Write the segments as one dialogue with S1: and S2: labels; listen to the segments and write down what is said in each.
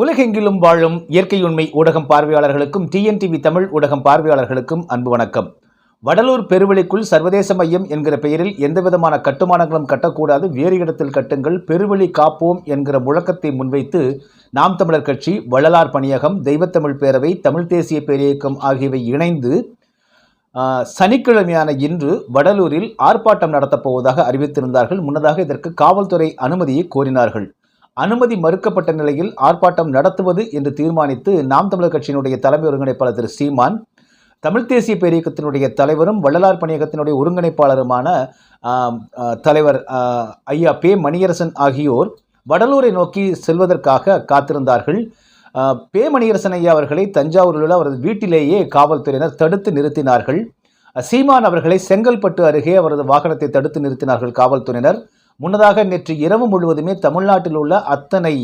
S1: உலகெங்கிலும் வாழும் இயற்கை உண்மை ஊடகம் பார்வையாளர்களுக்கும் டிஎன்டிவி தமிழ் ஊடகம் பார்வையாளர்களுக்கும் அன்பு வணக்கம். வடலூர் பெருவெளிக்குள் சர்வதேச மையம் என்கிற பெயரில் எந்தவிதமான கட்டுமானங்களும் கட்டக்கூடாது வேறு இடத்தில் கட்டுங்கள் பெருவெளி காப்போம் என்கிற முழக்கத்தை முன்வைத்து நாம் தமிழர் கட்சி வள்ளலார் பணியகம் தெய்வத்தமிழ் பேரவை தமிழ் தேசிய பேரியக்கம் ஆகியவை இணைந்து சனிக்கிழமையான இன்று வடலூரில் ஆர்ப்பாட்டம் நடத்தப் போவதாக அறிவித்திருந்தார்கள். முன்னதாக இதற்கு காவல்துறை அனுமதியை கோரினார்கள். அனுமதி மறுக்கப்பட்ட நிலையில் ஆர்ப்பாட்டம் நடத்துவது என்று தீர்மானித்து நாம் தமிழர் கட்சியினுடைய தலைமை ஒருங்கிணைப்பாளர் திரு சீமான் தமிழ் தேசிய பேரியக்கத்தினுடைய தலைவரும் வள்ளலார் பணியகத்தினுடைய ஒருங்கிணைப்பாளருமான தலைவர் ஐயா பே மணியரசன் ஆகியோர் வடலூரை நோக்கி செல்வதற்காக காத்திருந்தார்கள். பே மணியரசன் ஐயா அவர்களை தஞ்சாவூரில் உள்ள அவரது வீட்டிலேயே காவல்துறையினர் தடுத்து நிறுத்தினார்கள். சீமான் அவர்களை செங்கல்பட்டு அருகே அவரது வாகனத்தை தடுத்து நிறுத்தினார்கள் காவல்துறையினர். முன்னதாக நேற்று இரவு முழுவதுமே தமிழ்நாட்டில் உள்ள அத்தனை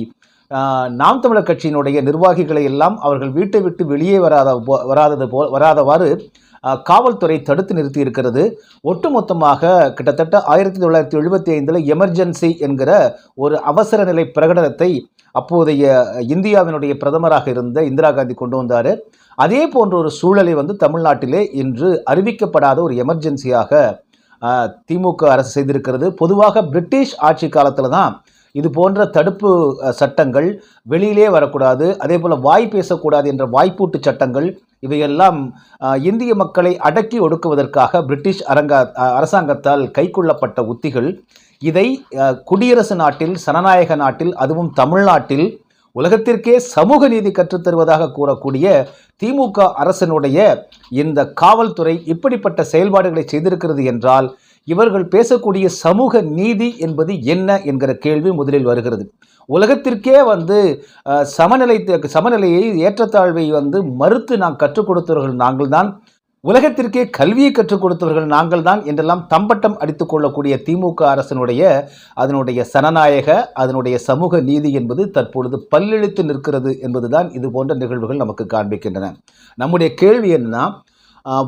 S1: நாம் தமிழர் கட்சியினுடைய நிர்வாகிகளை எல்லாம் அவர்கள் வீட்டை விட்டு வெளியே வராத போ- வராதது போ வராதவாறு காவல்துறை தடுத்து நிறுத்தி இருக்கிறது ஒட்டுமொத்தமாக கிட்டத்தட்ட ஆயிரத்தி தொள்ளாயிரத்தி எழுபத்தி ஐந்தில் எமர்ஜென்சி என்கிற ஒரு அவசர நிலை பிரகடனத்தை அப்போதைய இந்தியாவினுடைய பிரதமராக இருந்த இந்திரா காந்தி கொண்டு வந்தார். அதே போன்ற ஒரு சூழலை வந்து தமிழ்நாட்டிலே இன்று அறிவிக்கப்படாத ஒரு எமர்ஜென்சியாக திமுக அரசு செய்திருக்கிறது. பொதுவாக பிரிட்டிஷ் ஆட்சி காலத்தில் தான் இது போன்ற தடுப்பு சட்டங்கள் வெளியிலே வரக்கூடாது. அதே போல் வாய் பேசக்கூடாது என்ற வாய்ப்பூட்டு சட்டங்கள் இவையெல்லாம் இந்திய மக்களை அடக்கி ஒடுக்குவதற்காக பிரிட்டிஷ் அரங்க அரசாங்கத்தால் கைக்கொள்ளப்பட்ட உத்திகள். இதை குடியரசு நாட்டில் சனநாயக நாட்டில் அதுவும் தமிழ்நாட்டில் உலகத்திற்கே சமூக நீதி கற்றுத்தருவதாக கூறக்கூடிய திமுக அரசனுடைய இந்த காவல்துறை இப்படிப்பட்ட செயல்பாடுகளை செய்திருக்கிறது என்றால் இவர்கள் பேசக்கூடிய சமூக நீதி என்பது என்ன என்கிற கேள்வி முதலில் வருகிறது. உலகத்திற்கே வந்து சமநிலை சமநிலையை ஏற்றத்தாழ்வை வந்து மறுத்து நாம் கற்றுக் கொடுத்தவர்கள் நாங்கள்தான். உலகத்திற்கே கல்வியை கற்றுக் கொடுத்தவர்கள் நாங்கள்தான் என்றெல்லாம் தம்பட்டம் அடித்துக் கொள்ளக்கூடிய திமுக அரசனுடைய அதனுடைய சனநாயக அதனுடைய சமூக நீதி என்பது தற்பொழுது பல்லெழுத்து நிற்கிறது என்பதுதான் இது போன்ற நிகழ்வுகள் நமக்கு காண்பிக்கின்றன. நம்முடைய கேள்வி என்னன்னா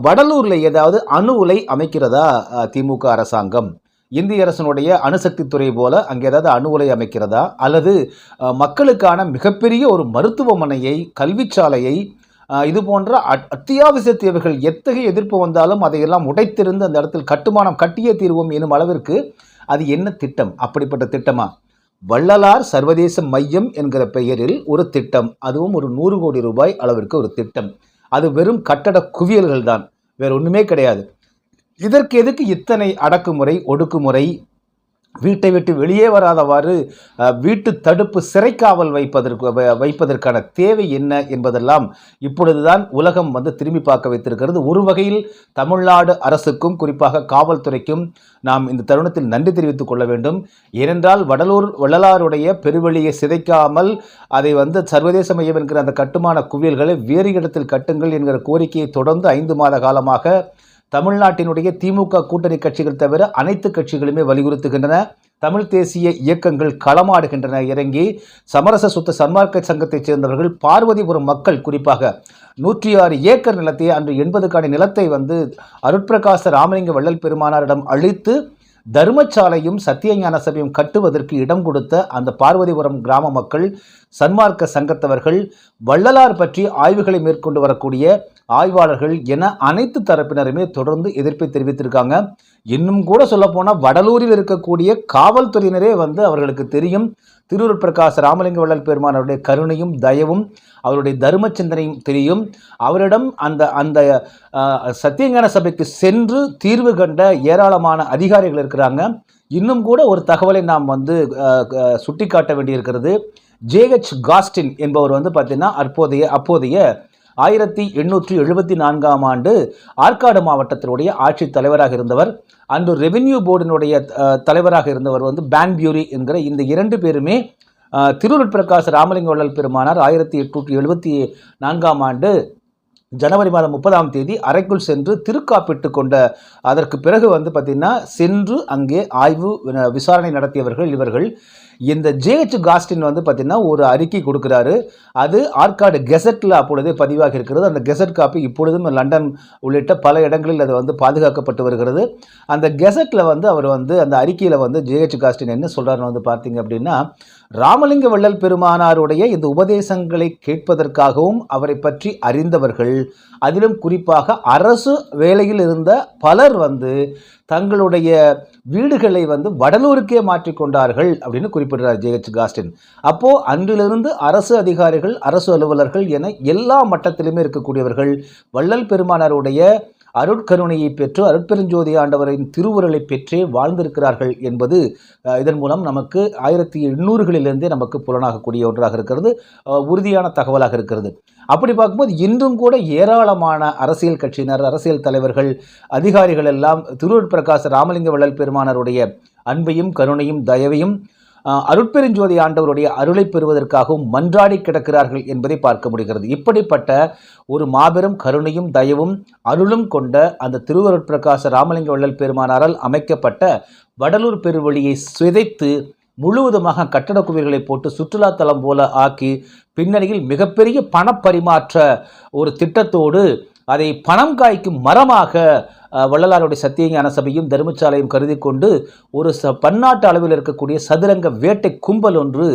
S1: வடலூரில் ஏதாவது அணு உலை அமைக்கிறதா திமுக அரசாங்கம்? இந்திய அரசனுடைய அணுசக்தி துறை போல அங்கே ஏதாவது அணு உலை அமைக்கிறதா? அல்லது மக்களுக்கான மிகப்பெரிய ஒரு மருத்துவமனையை கல்விச்சாலையை இது போன்ற அத்தியாவசிய தேவைகள் எத்தகைய எதிர்ப்பு வந்தாலும் அதையெல்லாம் உடைத்திருந்து அந்த இடத்தில் கட்டுமானம் கட்டியே தீர்வோம் எனும் அளவிற்கு அது என்ன திட்டம்? அப்படிப்பட்ட திட்டமா? வள்ளலார் சர்வதேச மையம் என்கிற பெயரில் ஒரு திட்டம். அதுவும் ஒரு நூறு கோடி ரூபாய் அளவிற்கு ஒரு திட்டம். அது வெறும் கட்டட குவியல்கள் தான் வேற ஒன்றுமே கிடையாது. இதற்கு எதுக்கு இத்தனை அடக்குமுறை ஒடுக்குமுறை? வீட்டை விட்டு வெளியே வராதவாறு வீட்டு தடுப்பு சிறைக்காவல் வைப்பதற்கு வ- வைப்பதற்கான தேவை என்ன என்பதெல்லாம் இப்பொழுதுதான் உலகம் வந்து திரும்பி பார்க்க வைத்திருக்கிறது. ஒரு வகையில் தமிழ்நாடு அரசுக்கும் குறிப்பாக காவல்துறைக்கும் நாம் இந்த தருணத்தில் நன்றி தெரிவித்துக் கொள்ள வேண்டும். ஏனென்றால் வடலூர் வள்ளலாருடைய பெருவெளியை சிதைக்காமல் அதை வந்து சர்வதேச மையம் என்கிற அந்த கட்டுமான குவியல்களை வேறு இடத்தில் கட்டுங்கள் என்கிற கோரிக்கையை தொடர்ந்து ஐந்து மாத காலமாக தமிழ்நாட்டினுடைய திமுக கூட்டணி கட்சிகள் தவிர அனைத்து கட்சிகளுமே வலியுறுத்துகின்றன. தமிழ் தேசிய இயக்கங்கள் களமாடுகின்றன. இறங்கி சமரச சுத்த சன்மார்க்க சங்கத்தைச் சேர்ந்தவர்கள் பார்வதிபுரம் மக்கள் குறிப்பாக நூற்றி ஆறு ஏக்கர் நிலத்தை அன்று எண்பதுக்கான நிலத்தை வந்து அருட்பிரகாச ராமலிங்க வள்ளல் பெருமானாரிடம் அளித்து தர்மசாலையும் சத்தியஞான சபையும் கட்டுவதற்கு இடம் கொடுத்த அந்த பார்வதிபுரம் கிராம மக்கள் சன்மார்க்க சங்கத்தவர்கள் வள்ளலார் பற்றி ஆய்வுகளை மேற்கொண்டு வரக்கூடிய ஆய்வாளர்கள் என அனைத்து தரப்பினருமே தொடர்ந்து எதிர்ப்பை தெரிவித்திருக்காங்க. இன்னும் கூட சொல்லப்போனால் வடலூரில் இருக்கக்கூடிய காவல்துறையினரே வந்து அவர்களுக்கு தெரியும். திருவூர் பிரகாஷ் ராமலிங்க வள்ளல் பெருமானவருடைய கருணையும் தயவும் அவருடைய தர்ம சிந்தனையும் தெரியும். அவரிடம் அந்த அந்த சத்தியங்கான சத்தியஞான சபைக்கு சென்று தீர்வு கண்ட ஏராளமான அதிகாரிகள் இருக்கிறாங்க. இன்னும் கூட ஒரு தகவலை நாம் வந்து ஆஹ், ஆஹ், சுட்டிக்காட்ட வேண்டியிருக்கிறது. ஜேஹெச் காஸ்டின் என்பவர் வந்து பார்த்தீங்கன்னா அப்போதைய அப்போதைய ஆயிரத்தி எண்ணூற்றி எழுபத்தி நான்காம் ஆண்டு ஆற்காடு மாவட்டத்தினுடைய ஆட்சித் தலைவராக இருந்தவர். அன்று ரெவென்யூ போர்டினுடைய தலைவராக இருந்தவர் வந்து பேன்பியூரி என்கிற இந்த இரண்டு பேருமே அஹ், திருவருட் பிரகாஷ் ராமலிங்க வள்ளல் பெருமானார் ஆயிரத்தி எட்நூற்றி எழுபத்தி நான்காம் ஆண்டு ஜனவரி மாதம் முப்பதாம் தேதி அறைக்குள் சென்று திருக்காப்பிட்டு கொண்ட அதற்கு பிறகு வந்து பார்த்திங்கன்னா சென்று அங்கே ஆய்வு விசாரணை நடத்தியவர்கள் இவர்கள். இந்த ஜேஹெச் காஸ்டின் வந்து பார்த்திங்கன்னா ஒரு அறிக்கை கொடுக்குறாரு. அது ஆற்காடு கெசட்டில் அப்பொழுதே பதிவாகி இருக்கிறது. அந்த கெசட் காப்பி இப்பொழுதும் லண்டன் உள்ளிட்ட பல இடங்களில் அது வந்து பாதுகாக்கப்பட்டு வருகிறது. அந்த கெசட்டில் வந்து அவர் வந்து அந்த அறிக்கையில் வந்து ஜேஹெச் காஸ்டின் என்ன சொல்கிறாருன்னு வந்து பார்த்தீங்க அப்படின்னா ராமலிங்க வள்ளல் பெருமானாருடைய இந்த உபதேசங்களை கேட்பதற்காகவும் அவரை பற்றி அறிந்தவர்கள். அதிலும் குறிப்பாக அரசு வேலையில் இருந்த பலர் வந்து தங்களுடைய வீடுகளை வந்து வடலூருக்கே மாற்றிக்கொண்டார்கள் அப்படின்னு குறிப்பிடுறார் ஜேஹெச் காஸ்டின். அப்போ அன்றிலிருந்து அரசு அதிகாரிகள் அரசு அலுவலர்கள் என எல்லா மட்டத்திலுமே இருக்கக்கூடியவர்கள் வள்ளல் பெருமானாருடைய அருட்கருணையை பெற்று அருட்பெருஞ்சோதி ஆண்டவரின் திருவுருளை பெற்றே வாழ்ந்திருக்கிறார்கள் என்பது இதன் மூலம் நமக்கு ஆயிரத்தி எண்ணூறுகளிலிருந்தே நமக்கு புலனாகக்கூடிய ஒன்றாக இருக்கிறது உறுதியான தகவலாக இருக்கிறது. அப்படி பார்க்கும்போது இன்றும் கூட ஏராளமான அரசியல் கட்சியினர் அரசியல் தலைவர்கள் அதிகாரிகள் எல்லாம் திருவருட்பிரகாச ராமலிங்க வள்ளல் பெருமானருடைய அன்பையும் கருணையும் தயவையும் அருட்பெருஞ்சோதி ஆண்டவருடைய அருளை பெறுவதற்காகவும் மன்றாடி கிடக்கிறார்கள் என்பதை பார்க்க முடிகிறது. இப்படிப்பட்ட ஒரு மாபெரும் கருணையும் தயவும் அருளும் கொண்ட அந்த திருவருட்பிரகாச ராமலிங்க வள்ளல் பெருமானாரால் அமைக்கப்பட்ட வடலூர் பெருவழியை சிதைத்து முழுவதுமாக கட்டட குவியல்களை போட்டு சுற்றுலாத்தலம் போல ஆக்கி பின்னணியில் மிகப்பெரிய பணப்பரிமாற்ற ஒரு திட்டத்தோடு அதை பணம் காய்க்கும் மரமாக வள்ளலாருடைய சத்தியஞான சபையும் தர்மசாலையும் கருதி கொண்டு ஒரு ச பன்னாட்டு அளவில் இருக்கக்கூடிய சதுரங்க வேட்டை கும்பல் ஒன்று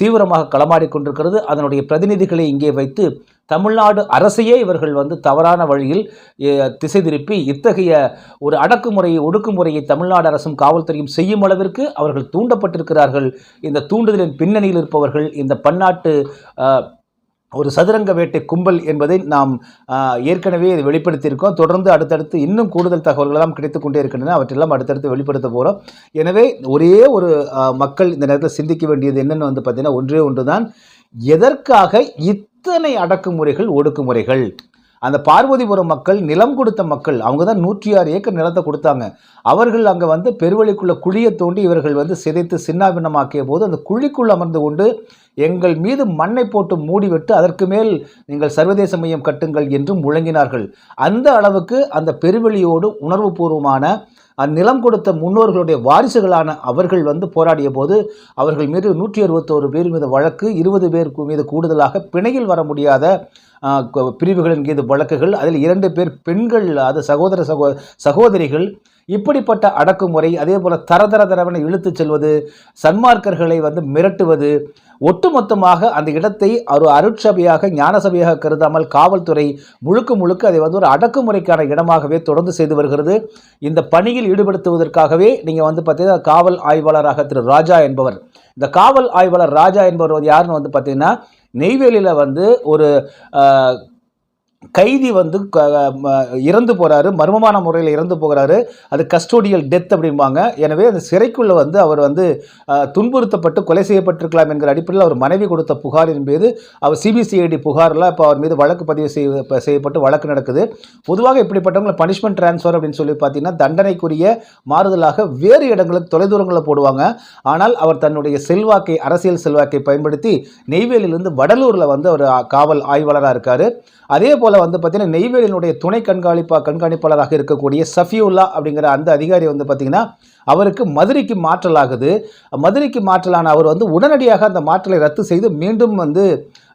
S1: தீவிரமாக களமாடி கொண்டிருக்கிறது. அதனுடைய பிரதிநிதிகளை இங்கே வைத்து தமிழ்நாடு அரசையே இவர்கள் வந்து தவறான வழியில் திசை திருப்பி இத்தகைய ஒரு அடக்குமுறையை ஒடுக்குமுறையை தமிழ்நாடு அரசும் காவல்துறையும் செய்யும் அளவிற்கு அவர்கள் தூண்டப்பட்டிருக்கிறார்கள். இந்த தூண்டுதலின் பின்னணியில் இருப்பவர்கள் இந்த பன்னாட்டு ஒரு சதுரங்க வேட்டை கும்பல் என்பதை நாம் ஏற்கனவே இது வெளிப்படுத்தியிருக்கோம். தொடர்ந்து அடுத்தடுத்து இன்னும் கூடுதல் தகவல்களெல்லாம் கிடைத்துக் கொண்டே இருக்கின்றன. அவற்றெல்லாம் அடுத்தடுத்து வெளிப்படுத்த போகிறோம் எனவே ஒரே ஒரு மக்கள் இந்த நேரத்தில் சிந்திக்க வேண்டியது என்னென்னு வந்து பார்த்தீங்கன்னா ஒன்றே ஒன்று தான் எதற்காக இத்தனை அடக்குமுறைகள் ஒடுக்குமுறைகள்? அந்த பார்வதிபுரம் மக்கள் நிலம் கொடுத்த மக்கள் அவங்க தான் நூற்றி ஆறு ஏக்கர் நிலத்தை கொடுத்தாங்க. அவர்கள் அங்கே வந்து பெருவழிக்குள்ள குழியை தோண்டி இவர்கள் வந்து சிதைத்து சின்னாபின்னமாக்கிய போது அந்த குழிக்குள் அமர்ந்து கொண்டு எங்கள் மீது மண்ணை போட்டு மூடிவிட்டு அதற்கு மேல் நீங்கள் சர்வதேச மையம் கட்டுங்கள் என்றும் முழங்கினார்கள். அந்த அளவுக்கு அந்த பெருவெளியோடு உணர்வுபூர்வமான அந்நிலம் கொடுத்த முன்னோர்களுடைய வாரிசுகளான அவர்கள் வந்து போராடிய போது அவர்கள் மீது நூற்றி அறுபத்தோரு பேர் மீது வழக்கு இருபது பேர் மீது கூடுதலாக பிணையில் வர முடியாத பிரிவுகளின் மீது வழக்குகள் அதில் இரண்டு பேர் பெண்கள் அது சகோதர சகோ சகோதரிகள். இப்படிப்பட்ட அடக்குமுறை அதே போல் தரதர தரவனை இழுத்துச் செல்வது சன்மார்க்கர்களை வந்து மிரட்டுவது ஒட்டுமொத்தமாக அந்த இடத்தை ஒரு அருட்சபையாக ஞான சபையாக கருதாமல் காவல்துறை முழுக்க முழுக்க அதை வந்து ஒரு அடக்குமுறைக்கான இடமாகவே தொடர்ந்து செய்து வருகிறது. இந்த பணியில் ஈடுபடுத்துவதற்காகவே நீங்கள் வந்து பார்த்தீங்கன்னா காவல் ஆய்வாளராக திரு ராஜா என்பவர். இந்த காவல் ஆய்வாளர் ராஜா என்பவர் வந்து யாருன்னு வந்து பார்த்தீங்கன்னா நெய்வேலியில் வந்து ஒரு கைதி வந்து க- ம- இறந்து போகிறாரு மர்மமான முறையில் இறந்து போகிறாரு அது கஸ்டோடியல் டெத் அப்படிம்பாங்க. எனவே அந்த சிறைக்குள்ளே வந்து அவர் வந்து துன்புறுத்தப்பட்டு கொலை செய்யப்பட்டிருக்கலாம் என்கிற அடிப்படையில் அவர் மனைவி கொடுத்த புகாரின் மீது அவர் சிபிசிஐடி புகாரில் இப்போ அவர் மீது வழக்கு பதிவு செய்ய செய்யப்பட்டு வழக்கு நடக்குது. பொதுவாக இப்படிப்பட்டவங்களை பனிஷ்மெண்ட் ட்ரான்ஸ்ஃபர் அப்படின்னு சொல்லி பார்த்தீங்கன்னா தண்டனைக்குரிய மாறுதலாக வேறு இடங்களுக்கு தொலைதூரங்களில் போடுவாங்க. ஆனால் அவர் தன்னுடைய செல்வாக்கை அரசியல் செல்வாக்கை பயன்படுத்தி நெய்வேலியிலிருந்து வடலூரில் வந்து அவர் காவல் ஆய்வாளராக இருக்கார். அதே போல் வந்து பார்த்தீங்கன்னா நெய்வேலியினுடைய துணை கண்காணிப்பா கண்காணிப்பாளராக இருக்கக்கூடிய சஃபியுல்லா அப்படிங்கிற அந்த அதிகாரி வந்து பார்த்தீங்கன்னா அவருக்கு மதுரைக்கு மாற்றலாகுது. மதுரைக்கு மாற்றலான அவர் வந்து உடனடியாக அந்த மாற்றலை ரத்து செய்து மீண்டும் வந்து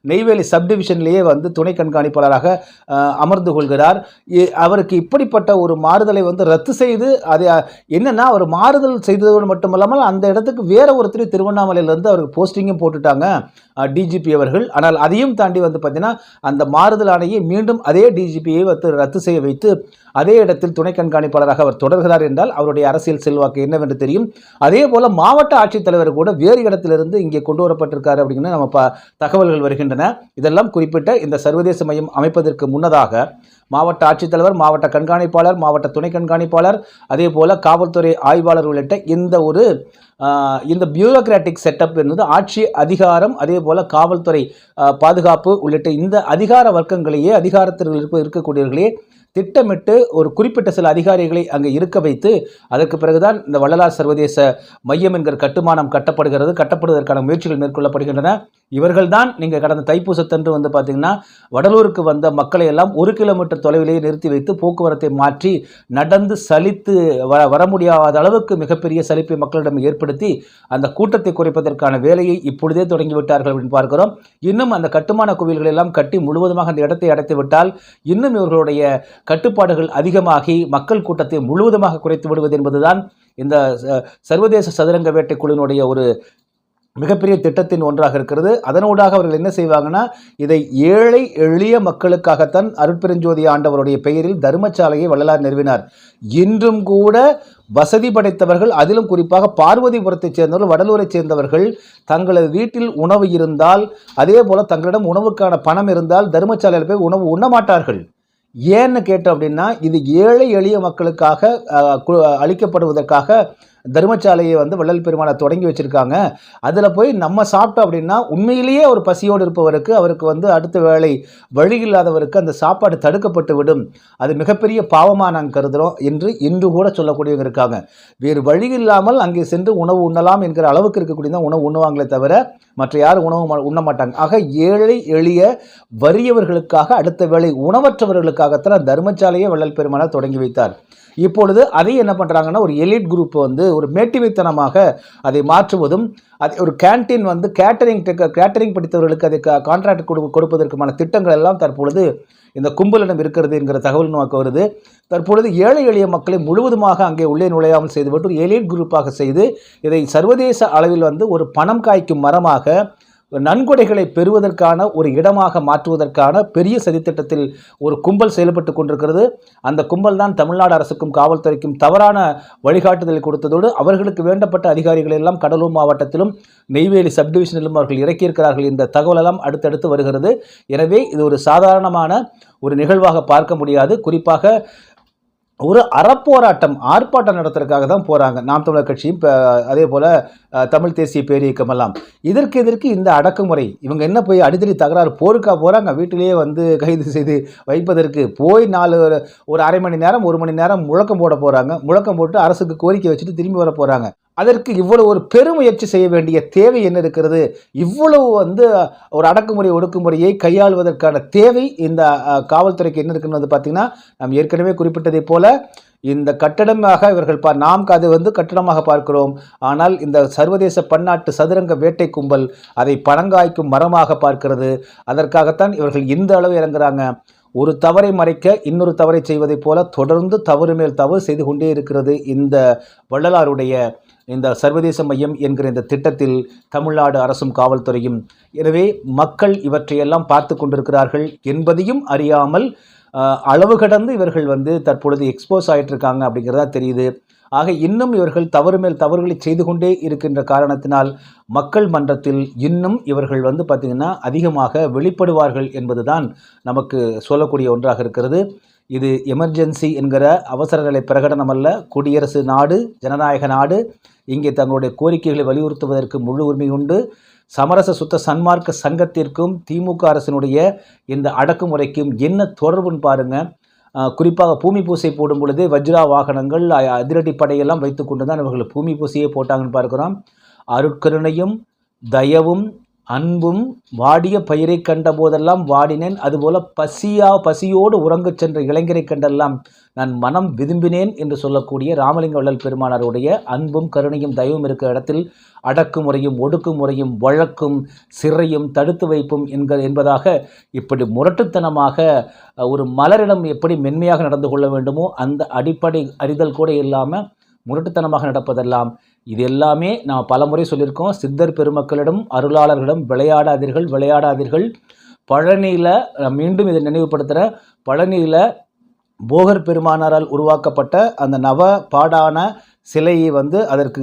S1: நெய்வேலி சப்டிவிஷன்லேயே வந்து துணை கண்காணிப்பாளராக அமர்ந்து கொள்கிறார். இ- அவருக்கு இப்படிப்பட்ட ஒரு மாறுதலை வந்து ரத்து செய்து அது என்னென்னா அவர் மாறுதல் செய்ததோடு மட்டுமல்லாமல் அந்த இடத்துக்கு வேற ஒருத்தர் திருவண்ணாமலையிலேருந்து அவருக்கு போஸ்டிங்கும் போட்டுட்டாங்க டிஜிபி அவர்கள். ஆனால் அதையும் தாண்டி வந்து பார்த்தீங்கன்னா அந்த மாறுதல் ஆணையை மீண்டும் அதே டிஜிபியை வந்து ரத்து செய்ய வைத்து அதே இடத்தில் துணை கண்காணிப்பாளராக அவர் தொடர்கிறார் என்றால் அவருடைய அரசியல் செல்வாக்கு என்னவென்று தெரியும். அதே போல் மாவட்ட ஆட்சித்தலைவர் கூட வேறு இடத்திலிருந்து இங்கே கொண்டு வரப்பட்டிருக்காரு அப்படின்னு நம்ம ப தகவல்கள் வருகின்றன. இதெல்லாம் குறிப்பிட்ட இந்த சர்வதேச மையம் அமைப்பதற்கு முன்னதாக மாவட்ட ஆட்சித்தலைவர் மாவட்ட கண்காணிப்பாளர் மாவட்ட துணை கண்காணிப்பாளர் அதே போல் காவல்துறை ஆய்வாளர் உள்ளிட்ட இந்த ஒரு இந்த பியூரோக்ராட்டிக் செட்டப் என்பது ஆட்சி அதிகாரம் அதே போல் காவல்துறை பாதுகாப்பு உள்ளிட்ட இந்த அதிகார வர்க்கங்களையே அதிகாரத்தில் இருப்ப இருக்கக்கூடியவர்களே திட்டமிட்டு ஒரு குறிப்பிட்ட சில அதிகாரிகளை அங்கே இருக்க வைத்து அதற்கு பிறகுதான் இந்த வள்ளலார் சர்வதேச மையம் என்கிற கட்டுமானம் கட்டப்படுகிறது. கட்டப்படுவதற்கான முயற்சிகள் மேற்கொள்ளப்படுகின்றன. இவர்கள்தான் நீங்கள் கடந்த தைப்பூசத்தன்று வந்து பார்த்தீங்கன்னா வடலூருக்கு வந்த மக்களை எல்லாம் ஒரு கிலோமீட்டர் தொலைவிலேயே நிறுத்தி வைத்து போக்குவரத்தை மாற்றி நடந்து சலித்து வ வர முடியாத அளவுக்கு மிகப்பெரிய சலிப்பை மக்களிடம் ஏற்படுத்தி அந்த கூட்டத்தை குறைப்பதற்கான வேலையை இப்பொழுதே தொடங்கிவிட்டார்கள் அப்படின்னு பார்க்கிறோம். இன்னும் அந்த கட்டுமான கோவில்கள் எல்லாம் கட்டி முழுவதுமாக அந்த இடத்தை அடைத்து விட்டால் இன்னும் இவர்களுடைய கட்டுப்பாடுகள் அதிகமாகி மக்கள் கூட்டத்தை முழுவதுமாக குறைத்து விடுவது என்பதுதான் இந்த சர்வதேச சதுரங்க வேட்டை குழுவினுடைய ஒரு மிகப்பெரிய திட்டத்தின் ஒன்றாக இருக்கிறது. அதனூடாக அவர்கள் என்ன செய்வாங்கன்னா இதை ஏழை எளிய மக்களுக்காகத்தான் அருட்பெருஞ்சோதி ஆண்டவருடைய பெயரில் தர்மசாலையை வள்ளலார் நிறுவினார். இன்றும் கூட வசதி படைத்தவர்கள் அதிலும் குறிப்பாக பார்வதிபுரத்தைச் சேர்ந்தவர்கள் வடலூரைச் சேர்ந்தவர்கள் தங்களது வீட்டில் உணவு இருந்தால் அதே போல தங்களிடம் உணவுக்கான பணம் இருந்தால் தர்மசாலையில் போய் உணவு உண்ணமாட்டார்கள் ஏன்னு கேட்டோம் அப்படின்னா இது ஏழை எளிய மக்களுக்காக அளிக்கப்படுவதற்காக தர்மசாலையை வந்து வள்ளல் பெருமானை தொடங்கி வச்சுருக்காங்க. அதில் போய் நம்ம சாப்பிட்டோம் அப்படின்னா உண்மையிலேயே ஒரு பசியோடு இருப்பவருக்கு அவருக்கு வந்து அடுத்த வேளை வழி இல்லாதவருக்கு அந்த சாப்பாடு தடுக்கப்பட்டு விடும். அது மிகப்பெரிய பாவமாக நாங்கள் கருதுகிறோம் என்று இன்று கூட சொல்லக்கூடியவங்க இருக்காங்க. வேறு வழி இல்லாமல் அங்கே சென்று உணவு உண்ணலாம் என்கிற அளவுக்கு இருக்கக்கூடிய தான் உணவு உண்ணுவாங்களே தவிர மற்ற யாரும் உணவு உண்ண மாட்டாங்க. ஆக ஏழை எளிய வறியவர்களுக்காக அடுத்த வேளை உணவற்றவர்களுக்காகத்தான் தர்மசாலையை வள்ளல் பெருமானார் தொடங்கி வைத்தார். இப்பொழுது அதை என்ன பண்ணுறாங்கன்னா ஒரு எலிட் குரூப் வந்து ஒரு மேட்டிமைத்தனமாக அதை மாற்றுவதும் அது ஒரு கேண்டீன் வந்து கேட்டரிங் கேட்டரிங் படித்தவர்களுக்கு அதை கான்ட்ராக்ட் கொடு கொடுப்பதற்குமான திட்டங்கள் எல்லாம் தற்பொழுது இந்த கும்பலிடம் இருக்கிறது என்கிற தகவல் நமக்கு வருது. தற்பொழுது ஏழை எளிய மக்களை முழுவதுமாக அங்கே உள்ளே நுழையாமல் செய்துவிட்டு ஒரு எலிட் குரூப்பாக செய்து இதை சர்வதேச அளவில் வந்து ஒரு பணம் காய்க்கும் மரமாக நன்கொடைகளை பெறுவதற்கான ஒரு இடமாக மாற்றுவதற்கான பெரிய சதித்திட்டத்தில் ஒரு கும்பல் செயல்பட்டு கொண்டிருக்கிறது. அந்த கும்பல் தான் தமிழ்நாடு அரசுக்கும் காவல்துறைக்கும் தவறான வழிகாட்டுதலை கொடுத்ததோடு அவர்களுக்கு வேண்டப்பட்ட அதிகாரிகள் எல்லாம் கடலூர் மாவட்டத்திலும் நெய்வேலி சப்டிவிஷனிலும் அவர்கள் இறக்கியிருக்கிறார்கள் இந்த தகவலெல்லாம் அடுத்தடுத்து வருகிறது. எனவே இது ஒரு சாதாரணமான ஒரு நிகழ்வாக பார்க்க முடியாது. குறிப்பாக ஒரு அறப்போராட்டம் ஆர்ப்பாட்டம் நடத்துறதுக்காக தான் போகிறாங்க நாம் தமிழர் கட்சியும் இப்போ அதே போல் தமிழ் தேசிய பேரியக்கம் எல்லாம். இதற்கு எதிர்க்கு இந்த அடக்குமுறை. இவங்க என்ன போய் அடித்தடி தகராறு போருக்கா போகிறாங்க வீட்டிலேயே வந்து கைது செய்து வைப்பதற்கு போய் நாலு ஒரு அரை மணி நேரம் ஒரு மணி நேரம் முழக்கம் போட போகிறாங்க முழக்கம் போட்டு அரசுக்கு கோரிக்கை வச்சுட்டு திரும்பி வர போகிறாங்க அதற்கு இவ்வளவு ஒரு பெருமுயற்சி செய்ய வேண்டிய தேவை என்ன இருக்கிறது? இவ்வளவு வந்து ஒரு அடக்குமுறை ஒடுக்குமுறையை கையாளுவதற்கான தேவை இந்த காவல்துறைக்கு என்ன இருக்குன்னு வந்து பார்த்தீங்கன்னா நாம் ஏற்கனவே குறிப்பிட்டதைப் போல இந்த கட்டடமாக இவர்கள் பா நாம் அது வந்து கட்டடமாக பார்க்கிறோம். ஆனால் இந்த சர்வதேச பன்னாட்டு சதுரங்க வேட்டை கும்பல் அதை பணங்காய்க்கும் மரமாக பார்க்கிறது. அதற்காகத்தான் இவர்கள் இந்த அளவு இறங்குறாங்க. ஒரு தவறை மறைக்க இன்னொரு தவறை செய்வதைப் போல தொடர்ந்து தவறு மேல் தவறு செய்து கொண்டே இருக்கிறது இந்த வள்ளலாருடைய இந்த சர்வதேச மையம் என்கிற இந்த திட்டத்தில் தமிழ்நாடு அரசும் காவல்துறையும். எனவே மக்கள் இவற்றையெல்லாம் பார்த்து கொண்டிருக்கிறார்கள் என்பதையும் அறியாமல் அளவு கடந்து இவர்கள் வந்து தற்பொழுது எக்ஸ்போஸ் ஆகிட்டு இருக்காங்க அப்படிங்கிறதா தெரியுது. ஆக இன்னும் இவர்கள் தவறு மேல் தவறுகளை செய்து கொண்டே இருக்கின்ற காரணத்தினால் மக்கள் மன்றத்தில் இன்னும் இவர்கள் வந்து பார்த்திங்கன்னா அதிகமாக வெளிப்படுவார்கள் என்பதுதான் நமக்கு சொல்லக்கூடிய ஒன்றாக இருக்கிறது. இது எமர்ஜென்சி என்கிற அவசர நிலை பிரகடனம் அல்ல குடியரசு நாடு ஜனநாயக நாடு இங்கே தங்களுடைய கோரிக்கைகளை வலியுறுத்துவதற்கு முழு உரிமை உண்டு. சமரச சுத்த சன்மார்க்க சங்கத்திற்கும் திமுக அரசினுடைய இந்த அடக்குமுறைக்கும் என்ன தொடர்புன்னு பாருங்கள் குறிப்பாக பூமி பூசை போடும் பொழுது வஜ்ரா வாகனங்கள் அ- அதிரடி படையெல்லாம் வைத்துக்கொண்டு தான் இவர்கள் பூமி பூசையே போட்டாங்கன்னு பார்க்குறோம். அருட்கருணையும் தயவும் அன்பும் வாடிய பயிரை கண்ட போதெல்லாம் வாடினேன். அதுபோல பசியா பசியோடு உறங்கச் சென்ற இளைஞரை கண்டெல்லாம் நான் மனம் விரும்பினேன் என்று சொல்லக்கூடிய ராமலிங்க வள்ளல் பெருமானாருடைய அன்பும் கருணையும் தயவும் இருக்கிற இடத்தில் அடக்குமுறையும் ஒடுக்குமுறையும் வழக்கும் சிறையும் தடுத்து வைப்பும் என்க என்பதாக இப்படி முரட்டுத்தனமாக ஒரு மலரிடம் எப்படி மென்மையாக நடந்து கொள்ள வேண்டுமோ அந்த அடிப்படை அறிதல் கூட இல்லாமல் முரட்டுத்தனமாக நடப்பதெல்லாம் இது எல்லாமே நான் பலமுறை சொல்லியிருக்கோம். சித்தர் பெருமக்களிடம் அருளாளர்களிடம் விளையாடாதீர்கள் விளையாடாதீர்கள். பழனியில் நான் மீண்டும் இதை நினைவுபடுத்துகிறேன் பழனியில் போகர் பெருமானாரால் உருவாக்கப்பட்ட அந்த நவ பாடான சிலையை வந்து அதற்கு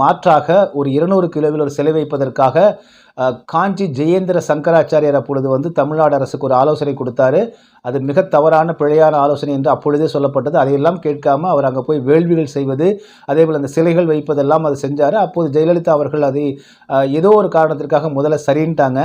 S1: மாற்றாக ஒரு இருநூறு கிலோவில் ஒரு சிலை வைப்பதற்காக காஞ்சி ஜெயேந்திர சங்கராச்சாரியார் அப்பொழுது வந்து தமிழ்நாடு அரசுக்கு ஒரு ஆலோசனை கொடுத்தாரு. அது மிக தவறான பிழையான ஆலோசனை என்று அப்பொழுதே சொல்லப்பட்டது. அதையெல்லாம் கேட்காம அவர் அங்கே போய் வேள்விகள் செய்வது அதே போல் அந்த சிலைகள் வைப்பதெல்லாம் அது செஞ்சார். அப்போது ஜெயலலிதா அவர்கள் அதை ஏதோ ஒரு காரணத்திற்காக முதல்ல சரின்ட்டாங்க.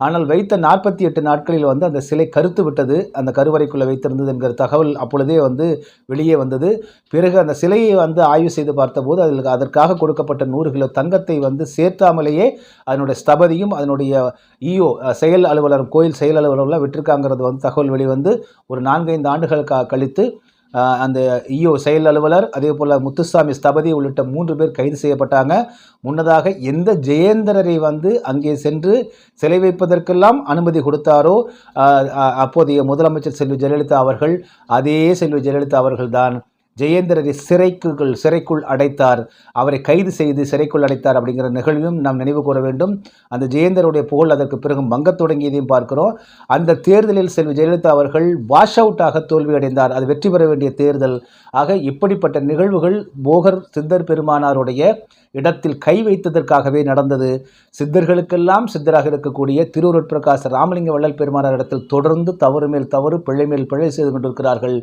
S1: ஆனால் வைத்த நாற்பத்தி எட்டு நாட்களில் வந்து அந்த சிலை கருத்து விட்டது. அந்த கருவறைக்குள்ளே வைத்திருந்தது என்கிற தகவல் அப்பொழுதே வந்து வெளியே வந்தது. பிறகு அந்த சிலையை வந்து ஆய்வு செய்து பார்த்தபோது அதில் அதற்காக கொடுக்கப்பட்ட நூறு கிலோ தங்கத்தை வந்து சேர்த்தாமலேயே அதனுடைய ஸ்தபதியும் அதனுடைய இஓ செயல் அலுவலர் கோயில் செயல் அலுவலர்லாம் விட்டிருக்காங்கிறது வந்து தகவல் வெளிவந்து ஒரு நான்கைந்து ஆண்டுகள் கழித்து அந்த இஓ செயல் அலுவலர் அதே போல் முத்துசாமி ஸ்தபதி உள்ளிட்ட மூன்று பேர் கைது செய்யப்பட்டாங்க. முன்னதாக எந்த ஜெயேந்திரரை வந்து அங்கே சென்று சிலை வைப்பதற்கெல்லாம் அனுமதி கொடுத்தாரோ அப்போதைய முதலமைச்சர் செல்வி ஜெயலலிதா அவர்கள் அதே செல்வி ஜெயலலிதா அவர்கள்தான். ஜெயேந்திரரை சிறைக்குள் சிறைக்குள் அடைத்தார். அவரை கைது செய்து சிறைக்குள் அடைத்தார் அப்படிங்கிற நிகழ்வையும் நாம் நினைவு கூற வேண்டும். அந்த ஜெயேந்தருடைய புகழ் அதற்கு பிறகு மங்கத் தொடங்கியதையும் பார்க்கிறோம். அந்த தேர்தலில் செல்வி ஜெயலலிதா அவர்கள் வாஷ் அவுட்டாக தோல்வி அடைந்தார் அது வெற்றி பெற வேண்டிய தேர்தல். ஆக இப்படிப்பட்ட நிகழ்வுகள் போகர் சித்தர் பெருமானாருடைய இடத்தில் கை வைத்ததற்காகவே நடந்தது. சித்தர்களுக்கெல்லாம் சித்தராக இருக்கக்கூடிய திருவருட்பிரகாச ராமலிங்க வள்ளல் பெருமானார் இடத்தில் தொடர்ந்து தவறு மேல் தவறு பிழை மேல் பிழை செய்து கொண்டிருக்கிறார்கள்.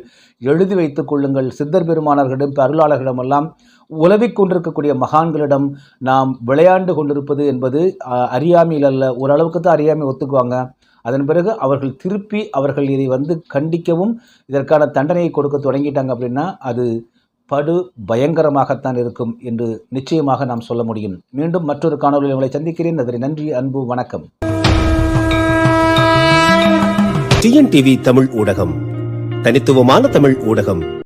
S1: எழுதி வைத்துக் கொள்ளுங்கள். சித்தர் பெருமானார்களிடம் அருளாளர்களிடமெல்லாம் உலவிக் கொண்டிருக்கக்கூடிய மகான்களிடம் நாம் விளையாண்டு கொண்டிருப்பது என்பது அறியாமையில் அல்ல. ஓரளவுக்கு தான் அறியாமை ஒத்துக்குவாங்க. அதன் பிறகு அவர்கள் திருப்பி அவர்கள் இதை வந்து கண்டிக்கவும் இதற்கான தண்டனையை கொடுக்க தொடங்கிட்டாங்க அப்படின்னா அது படு பயங்கரமாகத்தான் இருக்கும் என்று நிச்சயமாக நாம் சொல்ல முடியும். மீண்டும் மற்றொரு காணொலியில் உங்களை சந்திக்கிறேன். அதனை நன்றி அன்பு வணக்கம்.
S2: டிஎன்டிவி தமிழ் ஊடகம். தனித்துவமான தமிழ் ஊடகம்.